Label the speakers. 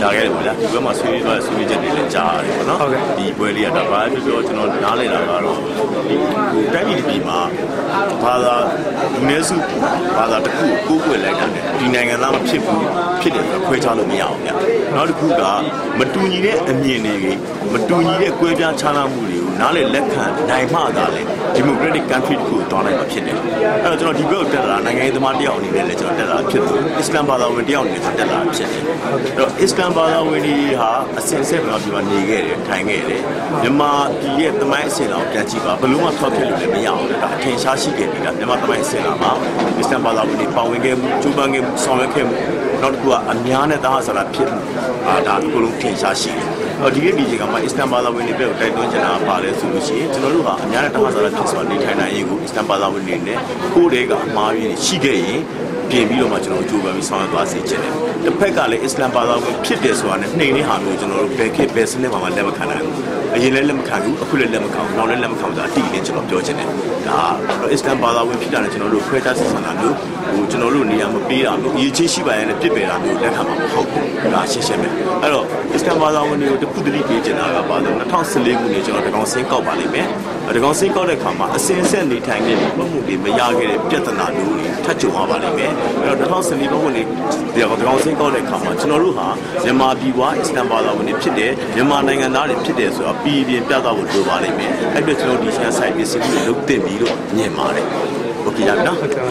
Speaker 1: ကြားခဲ့တယ်ပေါ့ဗျာဒီဘက်မှာဆွေးနွေးသွားတဲ့ဆွေးနွေးချက်တွေလည်းကြားရတယ်ပေါ့နော်
Speaker 2: ဟုတ်ကဲ့
Speaker 1: ဒီပွဲလေးကဒါဘာဖြစ်ပြောကျွန်တော်နားလည်တာကတော့ဒီတိုင်းပြည်တစ်ပြည်မှာဘာသာလူနည်းစုဘာသာတစ်ခုကိုကိုးကွယ်လိုက်တာနဲ့ဒီနိုင်ငံသားမဖြစ်ဘူးဖြစ်တယ်ဆိုတော့ခွဲခြားလို့မရအောင်ဗျာနောက်တစ်ခုကမတူညီတဲ့အမြင်တွေမတူညီတဲ့ကွဲပြားခြားနားမှုတွေကို နားလည်လက်ခံနိုင်မှသာလေ democratic country တစ်ခုကိုတွားနိုင်မှာဖြစ်တယ်အဲ့တော့ကျွန်တော်ဒီဘက်ကိုတက်လာနိုင်ငံရေးသမားတယောက်အနေနဲ့လည်းကျွန်တော်တက်လာဖြစ်တယ်အစ္စလမ်ဘာသာဝင်တယောက်အနေနဲ့တက်လာဖြစ်တယ်အဲ့တော့အစ္စလမ်ဘာသာဝင်တွေဟာအစင်ဆက်မှာဒီမှာနေခဲ့တယ်ထိုင်ခဲ့တယ်မြန်မာပြည်ရဲ့သမိုင်းအစဉ်တော်ပြန်ကြည့်ပါဘယ်လို့မှထောက်ဖြစ်လို့လည်းမရအောင်ဒါအထင်ရှားရှိခဲ့နေတာမြန်မာသမိုင်းအစဉ်တော်မှာအစ္စလမ်ဘာသာဝင်တွေပါဝင်ခဲ့မှုကျူးပန်းခဲ့မှုဆောင်ရွက်ခဲ့မှုနောက်တစ်ခုကအများနဲ့တာဟာဆရာဖြစ်မှုအာဒါအကုန်လုံးထင်ရှားရှိတယ်အော်ဒီနေ့ဒီချိန်ကမှအစ္စလမ်ဘာသာဝင်တွေပဲတိုက်တွန်းချင်တာပါလဲဆိုလို့ရှိရင်ကျွန်တော်တို့ဟာအများနဲ့တာဟာဆရာဖြစ်စွာနေထိုင်နိုင်ရေးကိုအစ္စလမ်ဘာသာဝင်တွေနဲ့ကိုယ်တည်းကအမှားရင်းရှိခဲ့ရင်ပြင်ပြီးတော့မှကျွန်တော်တို့ကြိုးပမ်းပြီးဆောင်ရွက်သွားစေချင်တယ်။တစ်ဖက်ကလည်းအစ္စလမ်ဘာသာဝင်ဖြစ်တယ်ဆိုတာနဲ့နှိမ်နေဟာမျိုးကျွန်တော်တို့ဘယ်ခေတ်ဘယ်စနစ်မှာမှလက်မခံနိုင်ဘူး။အရင်လည်းလက်မခံဘူးအခုလည်းလက်မခံဘူးနောက်လည်းလက်မခံဘူးဆိုတာအတိအကျကျွန်တော်ပြောချင်တယ်။ဒါအစ္စလမ်ဘာသာဝင်ဖြစ်တာနဲ့ကျွန်တော်တို့ခွဲခြားဆက်ဆံတာမျိုးဟိုကျွန်တော်တို့နေရာမပေးတာမျိုးအရေးချင်းရှိပါရဲ့နဲ့ပြစ်ပယ်တာမျိုးလက်ခံမှာမဟုတ်ဘူး။ဒါ ရှင်းရှင်းပဲ။အဲ့တော့အစ္စလမ်ဘာသာဝင်တွေကိုတစ်ခုတည်းပေးချင်တာကဘာလို့2014ခုနှစ်ကျွန်တော်တကောင်စင်းကောက်ပါလိမ့်မယ်။တကောင်စင်းကောက်တဲ့အခါမှာအစင်းဆက်နေထိုင်ခဲ့တဲ့ပုံမှုတွေမရခဲ့တဲ့ပြဿနာမျိုးတွေထပ်ကြုံရပါလိမ့်မယ်။အဲ့တော့2014ခုနှစ်ဒီကောင်စင်းကောက်တဲ့အခါမှာကျွန်တော်တို့ဟာမြန်မာပြည်ွားအစ္စလမ်ဘာသာဝင်တွေဖြစ်တယ်မြန်မာနိုင်ငံသားတွေဖြစ်တယ်ဆိုတော့ပြည်ပြင်းပြသဖို့လိုပါလိမ့်မယ်။အဲ့အတွက်ကျွန်တော်ဒီ share site ပစ္စည်းတွေလုပ်တင်ပြီးတော့မြင်ပါတယ်။ဟုတ်ကဲ့ရပြီနော်။